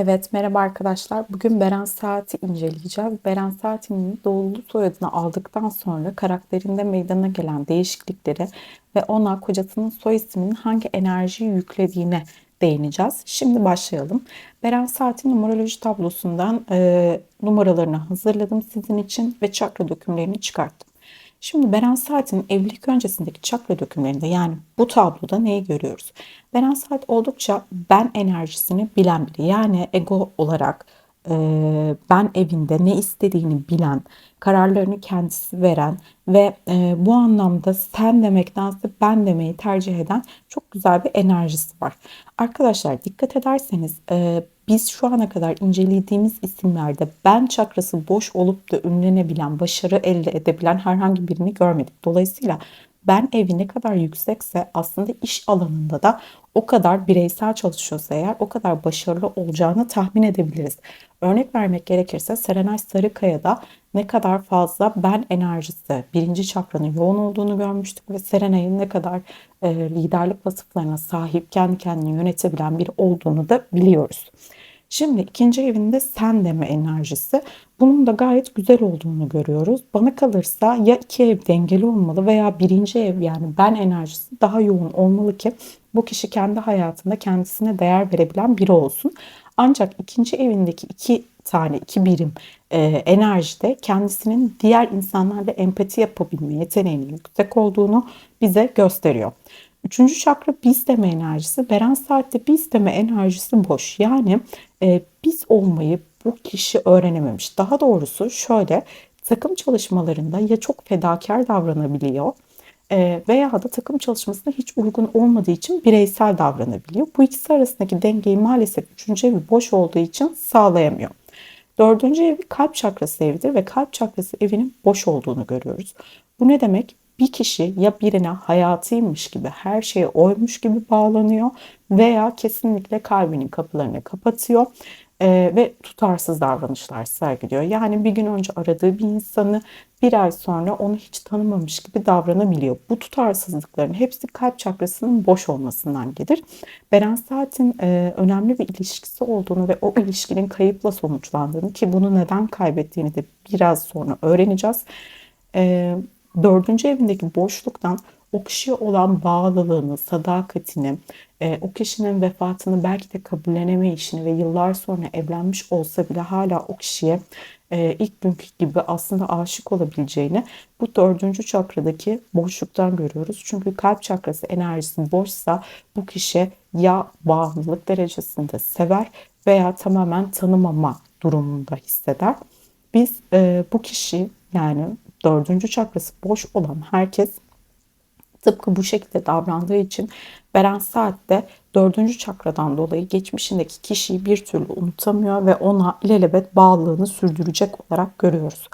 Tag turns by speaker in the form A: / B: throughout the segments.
A: Evet, merhaba arkadaşlar. Bugün Beren Saat'i inceleyeceğiz. Beren Saat'in doğulu soyadını aldıktan sonra karakterinde meydana gelen değişiklikleri ve ona kocasının soy isminin hangi enerjiyi yüklediğine değineceğiz. Şimdi başlayalım. Beren Saat'in numeroloji tablosundan e, numaralarını hazırladım sizin için ve çakra dökümlerini çıkarttım. Şimdi Beren Saat'in evlilik öncesindeki çakra dökümlerinde yani bu tabloda neyi görüyoruz? Beren Saat oldukça ben enerjisini bilen biri. Yani ego olarak ben evinde ne istediğini bilen, kararlarını kendisi veren ve e, bu anlamda sen demektense ben demeyi tercih eden çok güzel bir enerjisi var. Arkadaşlar dikkat ederseniz e, biz şu ana kadar incelediğimiz isimlerde ben çakrası boş olup da ünlenebilen, başarı elde edebilen herhangi birini görmedik. Dolayısıyla ben evi ne kadar yüksekse aslında iş alanında da o kadar bireysel çalışıyorsa eğer o kadar başarılı olacağını tahmin edebiliriz. Örnek vermek gerekirse Serenay Sarıkaya'da ne kadar fazla ben enerjisi, birinci çakranın yoğun olduğunu görmüştük ve Serenay'ın ne kadar e, liderlik vasıflarına sahip, kendi kendini yönetebilen biri olduğunu da biliyoruz. Şimdi ikinci evinde sen deme enerjisi. Bunun da gayet güzel olduğunu görüyoruz. Bana kalırsa ya iki ev dengeli olmalı veya birinci ev yani ben enerjisi daha yoğun olmalı ki bu kişi kendi hayatında kendisine değer verebilen biri olsun. Ancak ikinci evindeki iki tane, iki birim e, enerjide kendisinin diğer insanlarla empati yapabilme yeteneğinin yüksek olduğunu bize gösteriyor. Üçüncü çakra biz deme enerjisi. Beren saatte biz deme enerjisi boş. Yani e, biz olmayı bu kişi öğrenememiş. Daha doğrusu şöyle takım çalışmalarında ya çok fedakar davranabiliyor e, veya da takım çalışmasına hiç uygun olmadığı için bireysel davranabiliyor. Bu ikisi arasındaki dengeyi maalesef üçüncü evi boş olduğu için sağlayamıyor. Dördüncü evi kalp çakrası evidir ve kalp çakrası evinin boş olduğunu görüyoruz. Bu ne demek? Bir kişi ya birine hayatıymış gibi her şeye oymuş gibi bağlanıyor veya kesinlikle kalbinin kapılarını kapatıyor e, ve tutarsız davranışlar sergiliyor. Yani bir gün önce aradığı bir insanı bir ay sonra onu hiç tanımamış gibi davranabiliyor. Bu tutarsızlıkların hepsi kalp çakrasının boş olmasından gelir. Beren Saat'in e, önemli bir ilişkisi olduğunu ve o ilişkinin kayıpla sonuçlandığını ki bunu neden kaybettiğini de biraz sonra öğreneceğiz. E, dördüncü evindeki boşluktan o kişiye olan bağlılığını, sadakatini, e, o kişinin vefatını belki de kabulleneme işini ve yıllar sonra evlenmiş olsa bile hala o kişiye e, ilk günkü gibi aslında aşık olabileceğini bu dördüncü çakradaki boşluktan görüyoruz. Çünkü kalp çakrası enerjisi boşsa bu kişi ya bağımlılık derecesinde sever veya tamamen tanımama durumunda hisseder. Biz e, bu kişi yani dördüncü çakrası boş olan herkes tıpkı bu şekilde davrandığı için Beren Saat de dördüncü çakradan dolayı geçmişindeki kişiyi bir türlü unutamıyor ve ona ilelebet bağlılığını sürdürecek olarak görüyoruz.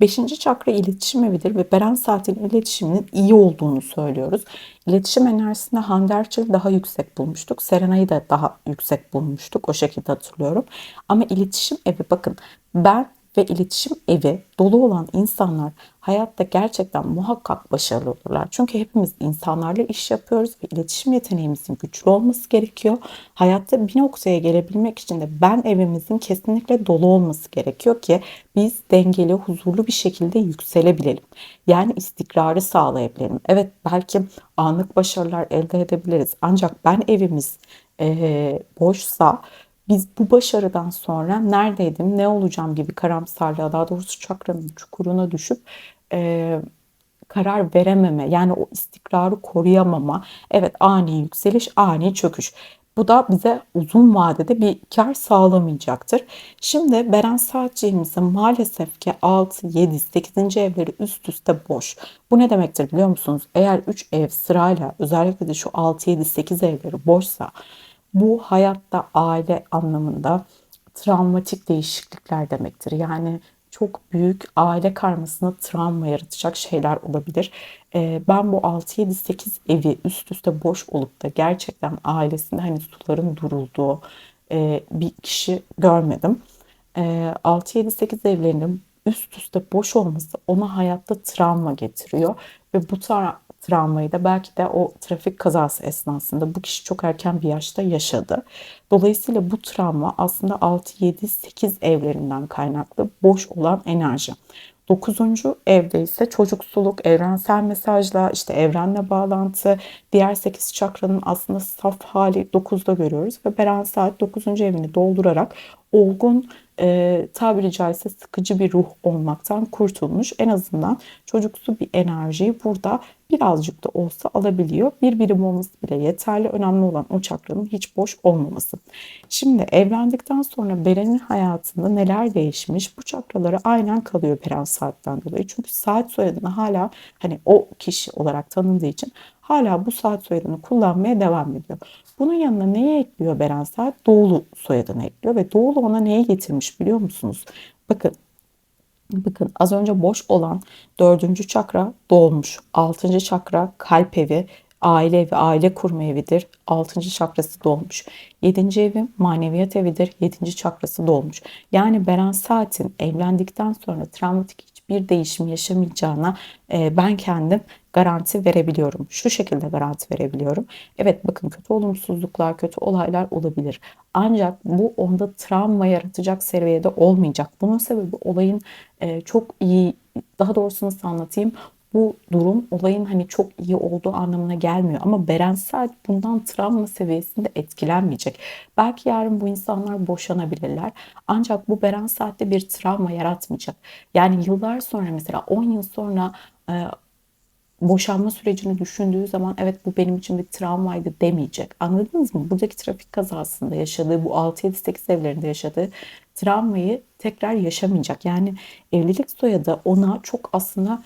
A: Beşinci çakra iletişim evidir ve Beren Saat'in iletişiminin iyi olduğunu söylüyoruz. İletişim enerjisinde Hande Erçel'i daha yüksek bulmuştuk. Serenay'ı da daha yüksek bulmuştuk. O şekilde hatırlıyorum. Ama iletişim evi bakın ben ve iletişim evi dolu olan insanlar hayatta gerçekten muhakkak başarılı olurlar. Çünkü hepimiz insanlarla iş yapıyoruz ve iletişim yeteneğimizin güçlü olması gerekiyor. Hayatta bir noktaya gelebilmek için de ben evimizin kesinlikle dolu olması gerekiyor ki biz dengeli, huzurlu bir şekilde yükselebilelim. Yani istikrarı sağlayabilelim. Evet belki anlık başarılar elde edebiliriz. Ancak ben evimiz e, boşsa biz bu başarıdan sonra neredeydim, ne olacağım gibi karamsarlığa daha doğrusu çakranın çukuruna düşüp e, karar verememe yani o istikrarı koruyamama evet ani yükseliş ani çöküş bu da bize uzun vadede bir kar sağlamayacaktır. Şimdi Beren Saatçiğimizin maalesef ki 6, 7, 8. evleri üst üste boş. Bu ne demektir biliyor musunuz? Eğer 3 ev sırayla özellikle de şu 6, 7, 8 evleri boşsa bu hayatta aile anlamında travmatik değişiklikler demektir. Yani çok büyük aile karmasına travma yaratacak şeyler olabilir. Ee, ben bu 6, 7, 8 evi üst üste boş olup da gerçekten ailesinde hani suların durulduğu e, bir kişi görmedim. E, 6, 7, 8 evlerinin üst üste boş olması ona hayatta travma getiriyor ve bu travmayı da belki de o trafik kazası esnasında bu kişi çok erken bir yaşta yaşadı. Dolayısıyla bu travma aslında 6, 7, 8 evlerinden kaynaklı boş olan enerji. Dokuzuncu evde ise çocuksuluk, evrensel mesajla, işte evrenle bağlantı, diğer sekiz çakranın aslında saf hali dokuzda görüyoruz. Ve Beren Saat dokuzuncu evini doldurarak olgun, e, tabiri caizse sıkıcı bir ruh olmaktan kurtulmuş. En azından çocuksu bir enerjiyi burada birazcık da olsa alabiliyor. Bir birim olması bile yeterli. Önemli olan o çakranın hiç boş olmaması. Şimdi evlendikten sonra Beren'in hayatında neler değişmiş? Bu çakraları aynen kalıyor Beren saatten dolayı. Çünkü saat soyadını hala hani o kişi olarak tanındığı için hala bu saat soyadını kullanmaya devam ediyor. Bunun yanına neyi ekliyor Beren Saat? Doğulu soyadını ekliyor ve Doğulu ona neyi getirmiş biliyor musunuz? Bakın Bakın az önce boş olan dördüncü çakra dolmuş. Altıncı çakra kalp evi, aile evi, aile kurma evidir. Altıncı çakrası dolmuş. Yedinci evi maneviyat evidir. Yedinci çakrası dolmuş. Yani Beren Saat'in evlendikten sonra travmatik hiçbir değişim yaşamayacağına e, ben kendim garanti verebiliyorum. Şu şekilde garanti verebiliyorum. Evet bakın kötü olumsuzluklar, kötü olaylar olabilir. Ancak bu onda travma yaratacak seviyede olmayacak. Bunun sebebi olayın e, çok iyi, daha doğrusu nasıl anlatayım? Bu durum olayın hani çok iyi olduğu anlamına gelmiyor. Ama Beren Saat bundan travma seviyesinde etkilenmeyecek. Belki yarın bu insanlar boşanabilirler. Ancak bu Beren Saat'te bir travma yaratmayacak. Yani yıllar sonra mesela 10 yıl sonra e, boşanma sürecini düşündüğü zaman evet bu benim için bir travmaydı demeyecek. Anladınız mı? Buradaki trafik kazasında yaşadığı bu 6-7-8 evlerinde yaşadığı travmayı tekrar yaşamayacak. Yani evlilik soyadı ona çok aslında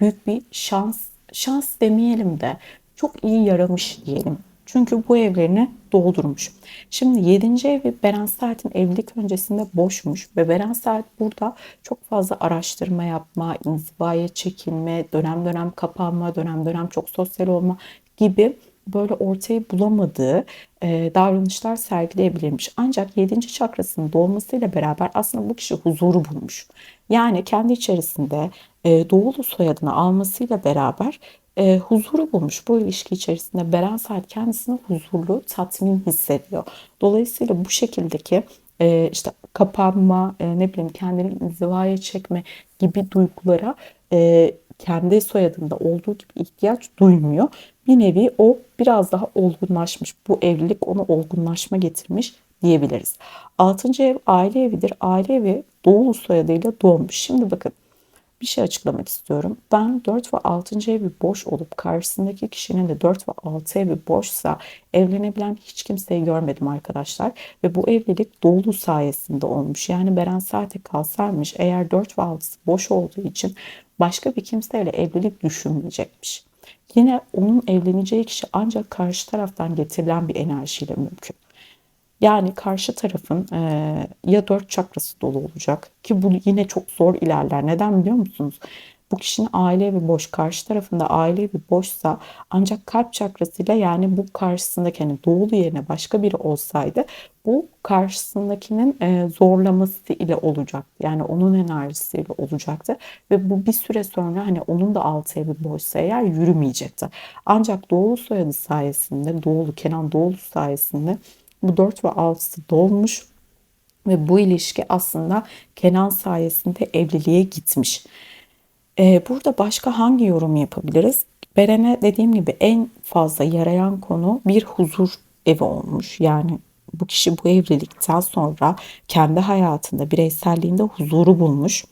A: büyük bir şans, şans demeyelim de çok iyi yaramış diyelim. Çünkü bu evlerini doldurmuş. Şimdi 7. evi Beren Saat'in evlilik öncesinde boşmuş ve Beren Saat burada çok fazla araştırma yapma, inzivaya çekilme, dönem dönem kapanma, dönem dönem çok sosyal olma gibi böyle ortayı bulamadığı e, davranışlar sergileyebilirmiş. Ancak 7. çakrasının dolmasıyla beraber aslında bu kişi huzuru bulmuş. Yani kendi içerisinde e, doğulu soyadını almasıyla beraber e, huzuru bulmuş. Bu ilişki içerisinde Beren Saat kendisini huzurlu, tatmin hissediyor. Dolayısıyla bu şekildeki e, işte kapanma, e, ne bileyim kendini inzivaya çekme gibi duygulara e, kendi soyadında olduğu gibi ihtiyaç duymuyor. Bir nevi o biraz daha olgunlaşmış. Bu evlilik onu olgunlaşma getirmiş diyebiliriz. Altıncı ev aile evidir. Aile evi doğulu soyadıyla doğmuş. Şimdi bakın bir şey açıklamak istiyorum. Ben 4 ve 6. evi boş olup karşısındaki kişinin de 4 ve 6 evi boşsa evlenebilen hiç kimseyi görmedim arkadaşlar. Ve bu evlilik dolu sayesinde olmuş. Yani Beren Saat'e kalsaymış eğer 4 ve 6'sı boş olduğu için başka bir kimseyle evlilik düşünmeyecekmiş. Yine onun evleneceği kişi ancak karşı taraftan getirilen bir enerjiyle mümkün. Yani karşı tarafın e, ya dört çakrası dolu olacak ki bu yine çok zor ilerler. Neden biliyor musunuz? Bu kişinin aile evi boş, karşı tarafında aile evi boşsa ancak kalp çakrasıyla yani bu karşısındaki hani doğulu yerine başka biri olsaydı bu karşısındakinin e, zorlaması ile olacak. Yani onun enerjisiyle olacaktı ve bu bir süre sonra hani onun da altı evi boşsa eğer yürümeyecekti. Ancak doğulu soyadı sayesinde, doğulu Kenan doğulu sayesinde bu 4 ve 6'sı dolmuş ve bu ilişki aslında Kenan sayesinde evliliğe gitmiş. Ee, burada başka hangi yorum yapabiliriz? Beren'e dediğim gibi en fazla yarayan konu bir huzur evi olmuş. Yani bu kişi bu evlilikten sonra kendi hayatında bireyselliğinde huzuru bulmuş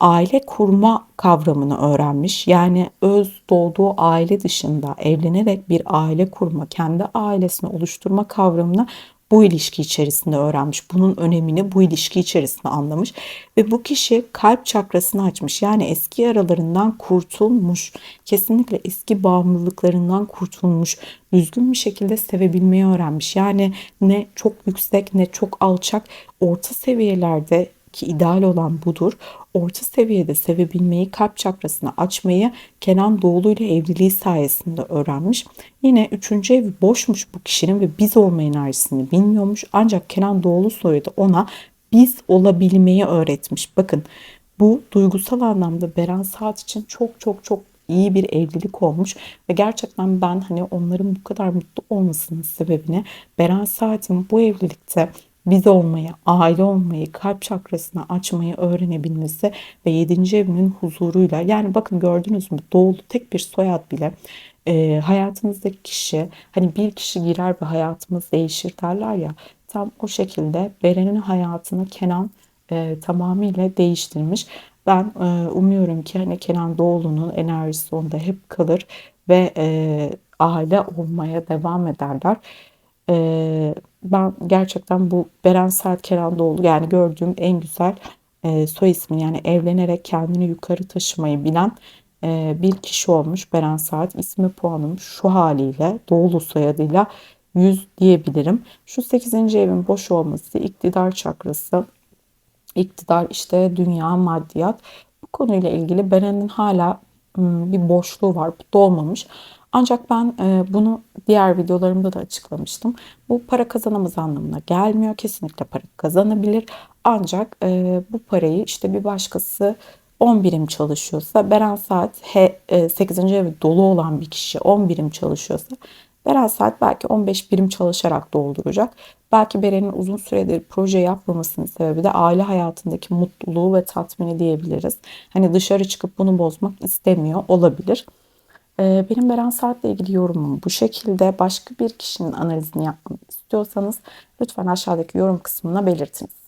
A: aile kurma kavramını öğrenmiş. Yani öz doğduğu aile dışında evlenerek bir aile kurma, kendi ailesini oluşturma kavramını bu ilişki içerisinde öğrenmiş. Bunun önemini bu ilişki içerisinde anlamış ve bu kişi kalp çakrasını açmış. Yani eski yaralarından kurtulmuş. Kesinlikle eski bağımlılıklarından kurtulmuş. Düzgün bir şekilde sevebilmeyi öğrenmiş. Yani ne çok yüksek ne çok alçak orta seviyelerde ki ideal olan budur. Orta seviyede sevebilmeyi, kalp çakrasını açmayı Kenan Doğulu ile evliliği sayesinde öğrenmiş. Yine üçüncü evi boşmuş bu kişinin ve biz olma enerjisini bilmiyormuş. Ancak Kenan Doğulu soyadı ona biz olabilmeyi öğretmiş. Bakın bu duygusal anlamda Beren Saat için çok çok çok iyi bir evlilik olmuş ve gerçekten ben hani onların bu kadar mutlu olmasının sebebini Beren Saat'in bu evlilikte biz olmayı, aile olmayı, kalp çakrasını açmayı öğrenebilmesi ve 7. evinin huzuruyla yani bakın gördünüz mü doğulu tek bir soyad bile e, hayatınızdaki kişi hani bir kişi girer ve hayatımız değişir derler ya tam o şekilde Beren'in hayatını Kenan e, tamamıyla değiştirmiş. Ben e, umuyorum ki hani Kenan Doğulu'nun enerjisi onda hep kalır ve e, aile olmaya devam ederler. E, ben gerçekten bu Beren Saat Kenan Doğulu yani gördüğüm en güzel e, soy ismi yani evlenerek kendini yukarı taşımayı bilen e, bir kişi olmuş Beren Saat. ismi puanım şu haliyle Doğulu soyadıyla 100 diyebilirim. Şu 8. evin boş olması, iktidar çakrası, iktidar işte dünya, maddiyat. Bu konuyla ilgili Beren'in hala ım, bir boşluğu var. Bu dolmamış. Ancak ben e, bunu diğer videolarımda da açıklamıştım. Bu para kazanamaz anlamına gelmiyor. Kesinlikle para kazanabilir. Ancak e, bu parayı işte bir başkası 10 birim çalışıyorsa Beren Saat he, e, 8. evi dolu olan bir kişi 10 birim çalışıyorsa Beren Saat belki 15 birim çalışarak dolduracak. Belki Beren'in uzun süredir proje yapmamasının sebebi de aile hayatındaki mutluluğu ve tatmini diyebiliriz. Hani dışarı çıkıp bunu bozmak istemiyor olabilir. Ee, Benim Beren Saat'le ilgili yorumum bu şekilde. Başka bir kişinin analizini yapmamı istiyorsanız lütfen aşağıdaki yorum kısmına belirtiniz.